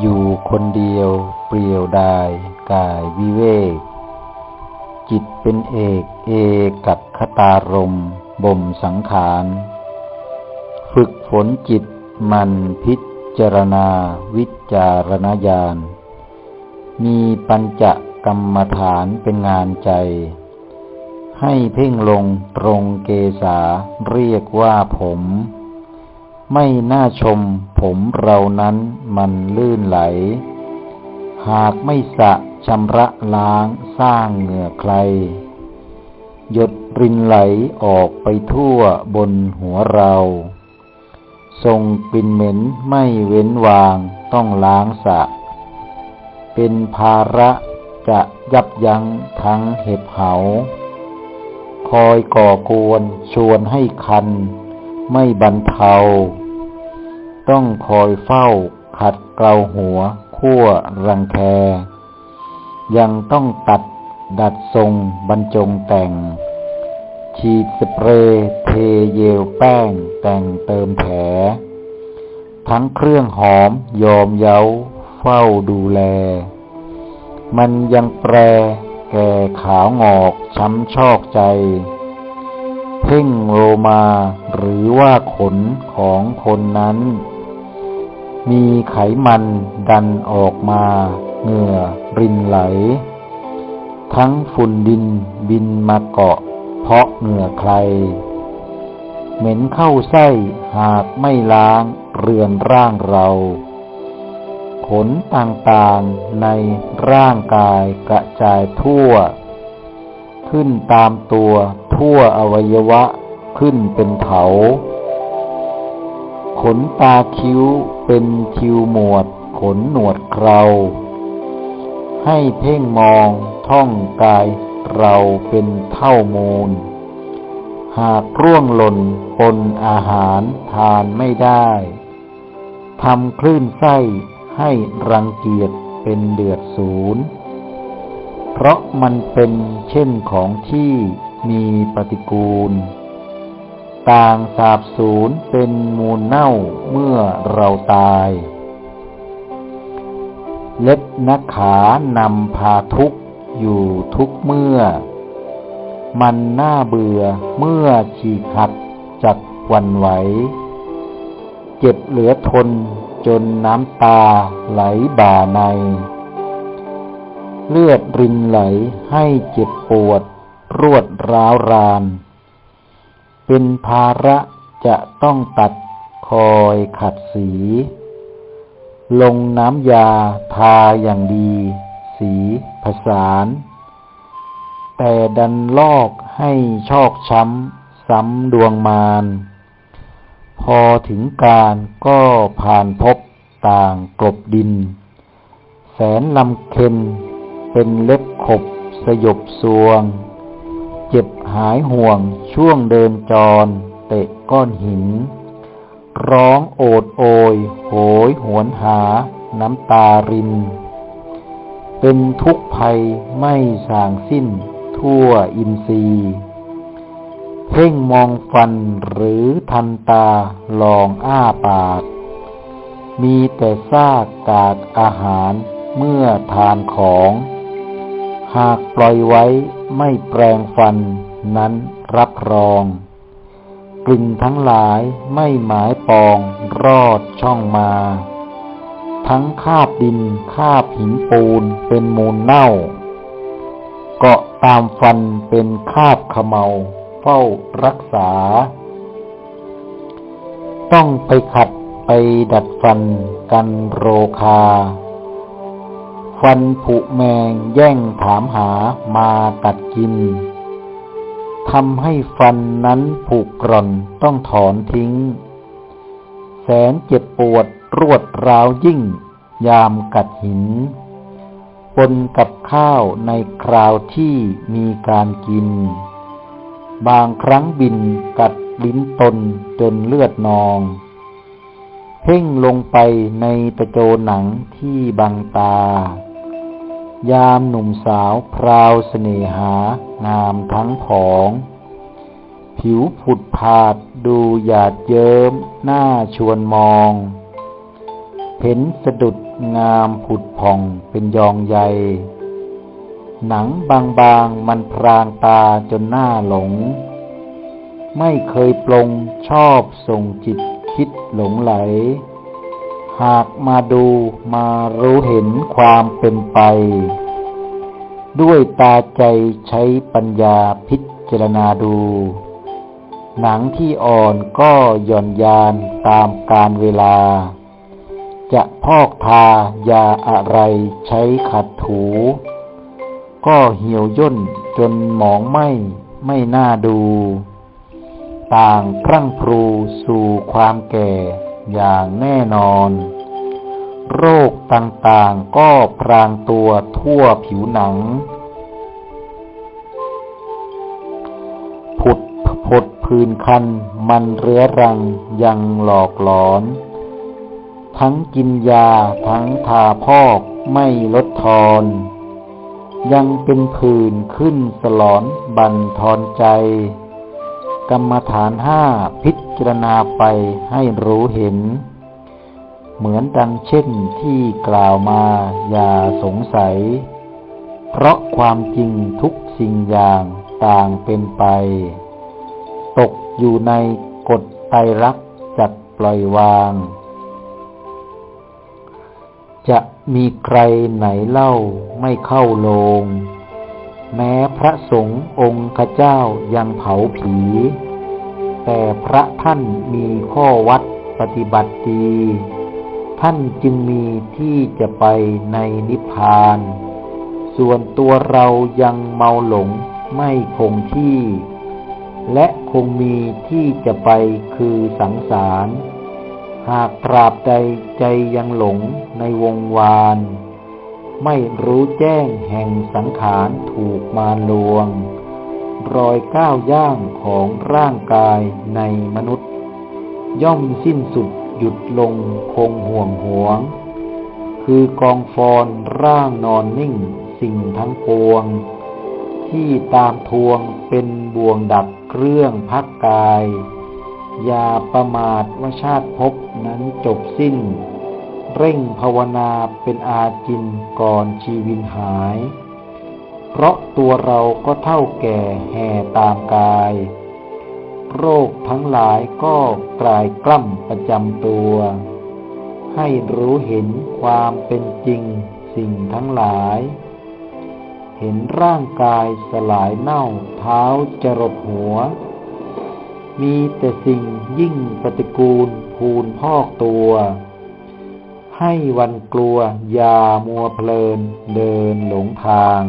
อยู่คนเดียวเปลี่ยวดาย กายวิเวก จิตเป็นเอกเอกัตคตารมบ่มสังขาร ฝึกฝนจิตมันพิจารณาวิจารณญาณ มีปัญจกรรมฐานเป็นงานใจ ให้เพ่งลงตรงเกษาเรียกว่าผม ไม่น่าชมผมเรานั้นมันลื่นไหล หากไม่สะชำระล้างสร้างเหงื่อใคร หยดรินไหลออกไปทั่วบนหัวเราทรงกลิ่นเหม็นไม่เว้นวางต้องล้างสะ เป็นภาระจะยับยั้งทั้งเห็บเหา คอยก่อกวนชวนให้คัน ไม่บรรเทา ต้องคอยเฝ้าขัดเกลาหัวขั้วรังแค ยังต้องตัดดัดทรงบรรจงแต่ง ฉีดสเปรย์เทเยลแป้งแต่งเติมแผล ทั้งเครื่องหอมยอมเย้าเฝ้าดูแล มันยังแปรแก่ขาวงอกช้ำชอกใจ เพ่งโลมาหรือว่าขนของคนนั้น มีไขมันดันออกมา เหงื่อรินไหล ทั้งฝุ่นดินบินมาเกาะ เพราะเหงื่อใคร เหม็นเข้าไส้หากไม่ล้างเรือนร่างเราขนต่างๆในร่างกายกระจายทั่ว ขึ้นตามตัวทั่วอวัยวะขึ้นเป็นเถา ขนตาคิ้วเป็นทิวหมวด ขนหนวดเครา ให้เพ่งมองท่องกายเราเป็นเท่ามูล หากร่วงหล่นปนอาหารทานไม่ได้ทำคลื่นไส้ให้รังเกียจเป็นเดือดศูนย์ เพราะมันเป็นเช่นของที่มีปฏิกูล ต่างสาบสูญเป็นมูลเน่าเมื่อเราตาย เล็บนักขานำพาทุกอยู่ทุกเมื่อ มันน่าเบื่อเมื่อฉีกหักจักวันไหว เจ็บเหลือทนจนน้ำตาไหลบ่าใน เลือดรินไหลให้เจ็บปวดรวดร้าวราน เป็นภาระจะต้องตัดคอยขัดสี ลงน้ำยาทาอย่างดี สีผสาน แต่ดันลอกให้ชอกช้ำซ้ำดวงมารพอถึงการก็ผ่านพบต่างกลบดิน แสนลำเค็นเป็นเล็บขบสยบสวง เจ็บ หายห่วงช่วงเดินจร เตะก้อนหิน ร้องโอดโอย โหยหวนหา น้ำตาริน เป็นทุกภัยไม่สางสิ้น ทั่วอินทรีย์เพ่งมองฟันหรือทันตาลองอ้าปาก มีแต่ซากกากอาหารเมื่อทานของ หากปล่อยไว้ไม่แปลงฟัน นั้นรับรอง กลิ่นทั้งหลายไม่หมายปองรอดช่องมา ทั้งคาบดินคาบหินปูนเป็นมูลเน่า เกาะตามฟันเป็นคาบขมเมา เฝ้ารักษา ต้องไปขัดไปดัดฟันกันโรคา ฟันผุแมงแย่งถามหามากัดกิน ทำให้ฟันนั้นผุกร่อนต้องถอนทิ้ง แสนเจ็บปวดรวดราวยิ่ง ยามกัดหินปนกับข้าวในคราวที่มีการกิน บางครั้งบินกัดลิ้นตนจนเลือดนอง เพ่งลงไปในตะโจหนังที่บังตา ยามหนุ่มสาวพราวเสน่หางามทั้งผอง ผิวผุดผาดดูหยาดเยิ้มหน้าชวนมองเห็นสะดุดงามผุดผ่องเป็นยองใย หนังบางๆมันพรางตาจนหน้าหลง ไม่เคยปลงชอบส่งจิตคิดหลงไหล หากมาดูมารู้เห็นความเป็นไป ด้วยตาใจใช้ปัญญาพิจารณาดู หนังที่อ่อนก็หย่อนยานตามการเวลา จะพอกทายาอะไรใช้ขัดถู ก็เหี่ยวย่นจนหมองไหมไม่น่าดู ต่างพรั่งพรูสู่ความแก่ อย่างแน่นอน โรคต่างๆก็พรางตัวทั่วผิวหนัง ผุดผดพื้นคันมันเรื้อรังยังหลอกหลอน ทั้งกินยาทั้งทาพอกไม่ลดทอน ยังเป็นผื่นขึ้นสลอนบันทอนใจ กรรมฐานห้าพิจารณาไปให้รู้เห็น เหมือนดังเช่นที่กล่าวมาอย่าสงสัย เพราะความจริงทุกสิ่งอย่างต่างเป็นไป ตกอยู่ในกฎไตรลักษณ์จัดปล่อยวาง จะมีใครไหนเล่าไม่เข้าโลง แม้พระสงฆ์องค์ขเจ้ายังเผาผี แต่พระท่านมีข้อวัดปฏิบัติดี ท่านจึงมีที่จะไปในนิพพาน ส่วนตัวเรายังเมาหลงไม่คงที่ และคงมีที่จะไปคือสังสาร หากตราบใดใจยังหลงในวงวาน ไม่รู้แจ้งแห่งสังขารถูกมารลวง รอยก้าวย่างของร่างกายในมนุษย์ ย่อมสิ้นสุดหยุดลงคงห่วงหวง คือกองฟอนร่างนอนนิ่งสิ่งทั้งปวง ที่ตามทวงเป็นบ่วงดักเครื่องพักกาย อย่าประมาทว่าชาติภพนั้นจบสิ้น เร่งภาวนาเป็นอาจินก่อนชีวินหาย เพราะตัวเราก็เท่าแก่แห่ตามกาย โรคทั้งหลายก็กลายกล้ำประจำตัว ให้รู้เห็นความเป็นจริงสิ่งทั้งหลาย เห็นร่างกายสลายเน่าเท้าจรดหัว มีแต่สิ่งยิ่งปฏิกูลพูนพอกตัว ให้วันกลัวอย่ามัวเพลินเดินหลงทาง